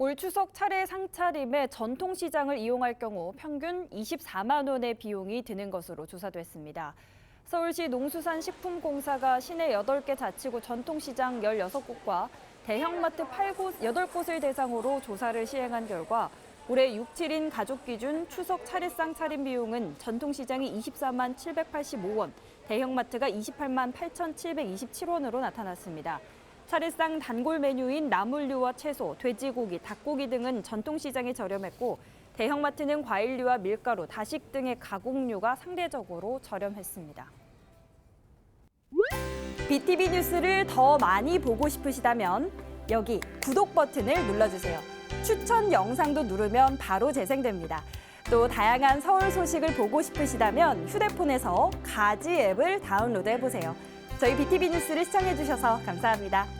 올 추석 차례 상차림에 전통시장을 이용할 경우 평균 24만 원의 비용이 드는 것으로 조사됐습니다. 서울시 농수산식품공사가 시내 8개 자치구 전통시장 16곳과 대형마트 8곳, 8곳을 대상으로 조사를 시행한 결과 올해 6, 7인 가족 기준 추석 차례상 차림 비용은 전통시장이 24만 785원, 대형마트가 28만 8,727원으로 나타났습니다. 차례상 단골 메뉴인 나물류와 채소, 돼지고기, 닭고기 등은 전통시장이 저렴했고 대형마트는 과일류와 밀가루, 다식 등의 가공류가 상대적으로 저렴했습니다. BTV 뉴스를 더 많이 보고 싶으시다면 여기 구독 버튼을 눌러주세요. 추천 영상도 누르면 바로 재생됩니다. 또 다양한 서울 소식을 보고 싶으시다면 휴대폰에서 가지 앱을 다운로드 해 보세요. 저희 BTV 뉴스를 시청해 주셔서 감사합니다.